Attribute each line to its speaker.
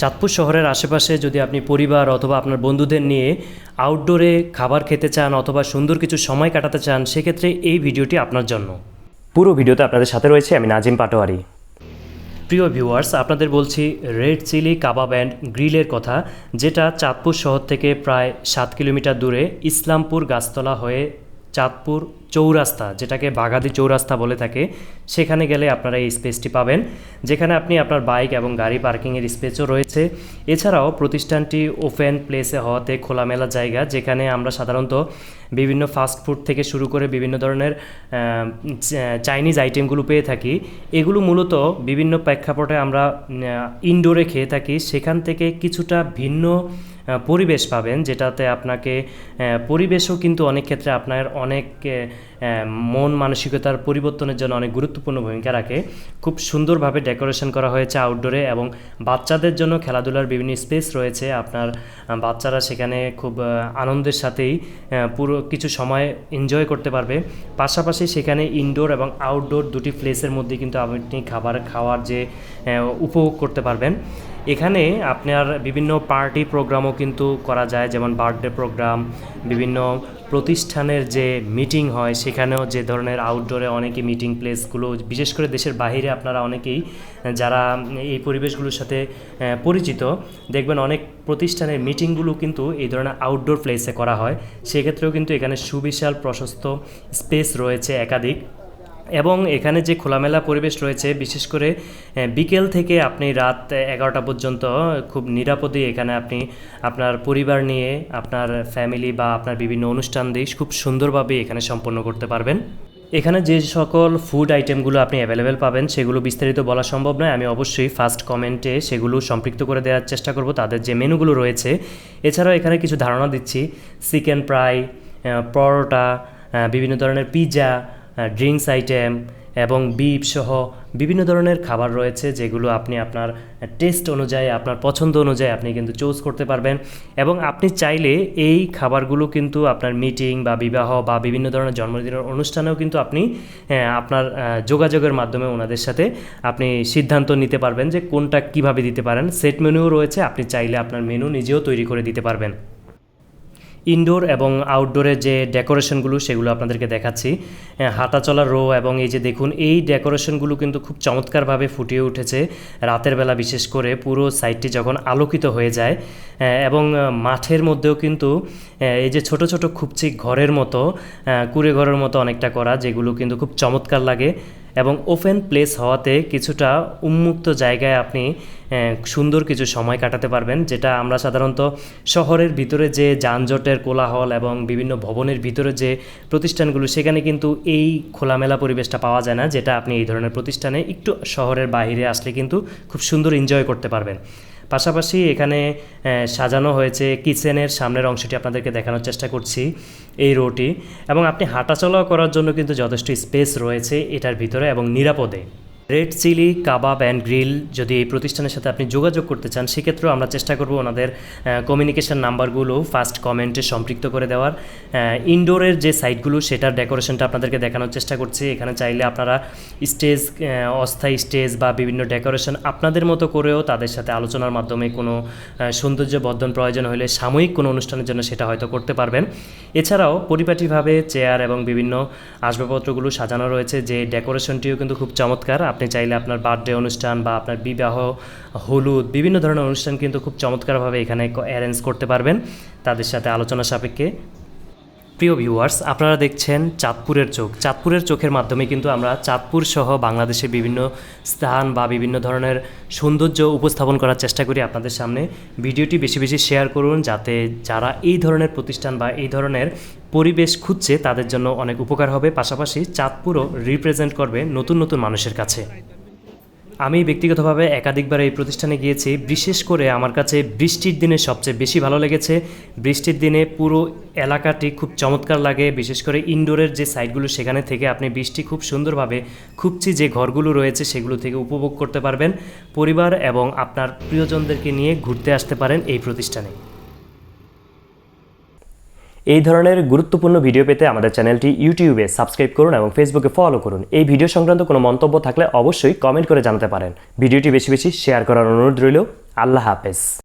Speaker 1: চাঁদপুর শহরের আশেপাশে যদি আপনি পরিবার অথবা আপনার বন্ধুদের নিয়ে আউটডোরে খাবার খেতে চান অথবা সুন্দর কিছু সময় কাটাতে চান, সেক্ষেত্রে এই ভিডিওটি আপনার জন্য। পুরো ভিডিওতে আপনাদের সাথে রয়েছে আমি নাজিম পাটোয়ারি। প্রিয় ভিউয়ার্স আপনাদের বলছি রেড চিলি কাবাব অ্যান্ড গ্রিলের কথা, যেটা চাঁদপুর শহর থেকে প্রায় সাত কিলোমিটার দূরে ইসলামপুর গাছতলা হয়ে চাঁদপুর চৌরাস্তা, যেটাকে বাগাদি চৌরাস্তা বলে থাকে, সেখানে গেলে আপনারা এই স্পেসটি পাবেন। যেখানে আপনি আপনার বাইক এবং গাড়ি পার্কিংয়ের স্পেসও রয়েছে। এছাড়াও প্রতিষ্ঠানটি ওপেন প্লেসে হওয়াতে খোলামেলা জায়গা, যেখানে আমরা সাধারণত বিভিন্ন ফাস্ট ফুড থেকে শুরু করে বিভিন্ন ধরনের চাইনিজ আইটেমগুলো পেয়ে থাকি। এগুলো মূলত বিভিন্ন প্রেক্ষাপটে আমরা ইনডোরে খেয়ে থাকি। সেখান থেকে কিছুটা ভিন্ন পরিবেশ পাবেন, যেটাতে আপনাকে পরিবেশও কিন্তু অনেক ক্ষেত্রে আপনার অনেক মন মানসিকতার পরিবর্তনের জন্য অনেক গুরুত্বপূর্ণ ভূমিকা রাখে। খুব সুন্দরভাবে ডেকোরেশন করা হয়েছে আউটডোরে এবং বাচ্চাদের জন্য খেলাধুলার বিভিন্ন স্পেস রয়েছে। আপনার বাচ্চারা সেখানে খুব আনন্দের সাথেই পুরো কিছু সময় এনজয় করতে পারবে। পাশাপাশি সেখানে ইনডোর এবং আউটডোর দুটি প্লেসের মধ্যে কিন্তু আপনি খাবার খাওয়ার যে উপভোগ করতে পারবেন। এখানে আপনার বিভিন্ন পার্টি প্রোগ্রামও কিন্তু করা যায়, যেমন বার্থডে প্রোগ্রাম বিভিন্ন প্রতিষ্ঠানের যে মিটিং হয়, সেখানেও যে ধরনের আউটডোরে অনেকে মিটিং প্লেসগুলো বিশেষ করে দেশের বাহিরে আপনারা অনেকেই, যারা এই পরিবেশগুলোর সাথে পরিচিত, দেখবেন অনেক প্রতিষ্ঠানের মিটিংগুলো কিন্তু এই ধরনের আউটডোর প্লেসে করা হয়। সেক্ষেত্রেও কিন্তু এখানে সুবিশাল, প্রশস্ত স্পেস রয়েছে একাধিক। এবং এখানে যে খোলামেলা পরিবেশ রয়েছে, বিশেষ করে বিকেল থেকে আপনি রাত এগারোটা পর্যন্ত খুব নিরাপদে এখানে আপনি আপনার পরিবার নিয়ে, আপনার ফ্যামিলি বা আপনার বিভিন্ন অনুষ্ঠান দিয়ে খুব সুন্দরভাবে এখানে সম্পন্ন করতে পারবেন। এখানে যে সকল ফুড আইটেমগুলো আপনি অ্যাভেলেবেল পাবেন, সেগুলো বিস্তারিত বলা সম্ভব নয়। আমি অবশ্যই ফার্স্ট কমেন্টে সেগুলো সম্পৃক্ত করে দেওয়ার চেষ্টা করব। তাদের যে মেনুগুলো রয়েছে, এছাড়াও এখানে কিছু ধারণা দিচ্ছি। চিকেন ফ্রাই পরোটা বিভিন্ন ধরনের পিৎজা ড্রিঙ্কস আইটেম এবং বিপ সহ বিভিন্ন ধরনের খাবার রয়েছে যেগুলো আপনি আপনার টেস্ট অনুযায়ী, আপনার পছন্দ অনুযায়ী আপনি কিন্তু চুজ করতে পারবেন। এবং আপনি চাইলে এই খাবারগুলো কিন্তু আপনার মিটিং বা বিবাহ বা বিভিন্ন ধরনের জন্মদিনের অনুষ্ঠানেও কিন্তু আপনি আপনার যোগাযোগের মাধ্যমে ওনাদের সাথে আপনি সিদ্ধান্ত নিতে পারবেন যে কোনটা কীভাবে দিতে পারেন। সেট মেনুও রয়েছে, আপনি চাইলে আপনার মেনু নিজেও তৈরি করে দিতে পারবেন। ইনডোর এবং আউটডোরের যে ডেকোরেশনগুলো সেগুলো আপনাদেরকে দেখাচ্ছি। হ্যাঁ, হাঁটা চলার রো এবং এই যে দেখুন এই ডেকোরেশনগুলো কিন্তু খুব চমৎকারভাবে ফুটিয়ে উঠেছে। রাতের বেলা বিশেষ করে পুরো সাইটটি যখন আলোকিত হয়ে যায় এবং মাঠের মধ্যেও কিন্তু এই যে ছোট ছোট খুবচি ঘরের মতো কুড়ে ঘরের মতো অনেকটা করা যেগুলো কিন্তু খুব চমৎকার লাগে। এবং ওপেন প্লেস হওয়াতে কিছুটা উন্মুক্ত জায়গায় আপনি সুন্দর কিছু সময় কাটাতে পারবেন, যেটা আমরা সাধারণত শহরের ভিতরে যে যানজটের কোলাহল এবং বিভিন্ন ভবনের ভিতরে যে প্রতিষ্ঠানগুলো, সেখানে কিন্তু এই খোলামেলা পরিবেশটা পাওয়া যায় না, যেটা আপনি এই ধরনের প্রতিষ্ঠানে একটু শহরের বাইরে আসলে কিন্তু খুব সুন্দর এনজয় করতে পারবেন। পাশাপাশি এখানে সাজানো হয়েছে কিচেনের সামনের অংশটি আপনাদেরকে দেখানোর চেষ্টা করছি এই রোটি। এবং আপনি হাঁটাচলা করার জন্য কিন্তু যথেষ্ট স্পেস রয়েছে এটার ভিতরে এবং নিরাপদে। Red chilli, kebab and grill যদি এই প্রতিষ্ঠানের সাথে আপনি যোগাযোগ করতে চান, সেক্ষেত্রেও আমরা চেষ্টা করব ওনাদের কমিউনিকেশন নাম্বারগুলো ফার্স্ট কমেন্টে সম্পৃক্ত করে দেওয়ার। ইনডোরের যে সাইটগুলো সেটার ডেকোরেশনটা আপনাদেরকে দেখানোর চেষ্টা করছি। এখানে চাইলে আপনারা স্টেজ অস্থায়ী স্টেজ বা বিভিন্ন ডেকোরেশন আপনাদের মতো করেও তাদের সাথে আলোচনার মাধ্যমে কোনো সৌন্দর্য বর্ধন প্রয়োজন হলে সাময়িক কোনো অনুষ্ঠানের জন্য সেটা হয়তো করতে পারবেন। এছাড়াও পরিপাটিভাবে চেয়ার এবং বিভিন্ন আসবাবপত্রগুলো সাজানো রয়েছে, যে ডেকোরেশনটিও কিন্তু খুব চমৎকার। আপনি চাইলে আপনার বার্থডে অনুষ্ঠান বা আপনার বিবাহ, হলুদ, বিভিন্ন ধরনের অনুষ্ঠান কিন্তু খুব চমৎকারভাবে এখানে অ্যারেঞ্জ করতে পারবেন। তাদের সাথে আলোচনা সাপেক্ষে প্রিয় ভিউয়ার্স আপনারা দেখছেন চাঁদপুরের চোখ। চাঁদপুরের চোখের মাধ্যমে কিন্তু আমরা চাঁদপুর সহ বাংলাদেশের বিভিন্ন স্থান বা বিভিন্ন ধরনের সৌন্দর্য উপস্থাপন করার চেষ্টা করি আপনাদের সামনে। ভিডিওটি বেশি বেশি শেয়ার করুন যাতে যারা এই ধরনের প্রতিষ্ঠান বা এই ধরনের পরিবেশ খুঁজছে তাদের জন্য অনেক উপকার হবে। পাশাপাশি চাঁদপুরও রিপ্রেজেন্ট করবে নতুন নতুন মানুষের কাছে। আমি ব্যক্তিগতভাবে একাধিকবার এই প্রতিষ্ঠানে গিয়েছি, বিশেষ করে আমার কাছে বৃষ্টির দিনে সবচেয়ে বেশি ভালো লেগেছে। বৃষ্টির দিনে পুরো এলাকাটি খুব চমৎকার লাগে, বিশেষ করে ইনডোরের যে সাইটগুলো সেখানে থেকে আপনি বৃষ্টি খুব সুন্দরভাবে খুবচি যে ঘরগুলো রয়েছে সেগুলো থেকে উপভোগ করতে পারবেন। পরিবার এবং আপনার প্রিয়জনদেরকে নিয়ে ঘুরতে আসতে পারেন এই প্রতিষ্ঠানে। এই ধরনের গুরুত্বপূর্ণ ভিডিও পেতে আমাদের চ্যানেলটি ইউটিউবে সাবস্ক্রাইব করুন এবং ফেসবুকে ফলো করুন। এই ভিডিও সংক্রান্ত কোনো মন্তব্য থাকলে অবশ্যই কমেন্ট করে জানাতে পারেন। ভিডিওটি বেশি বেশি শেয়ার করার অনুরোধ রইল। আল্লাহ হাফেজ।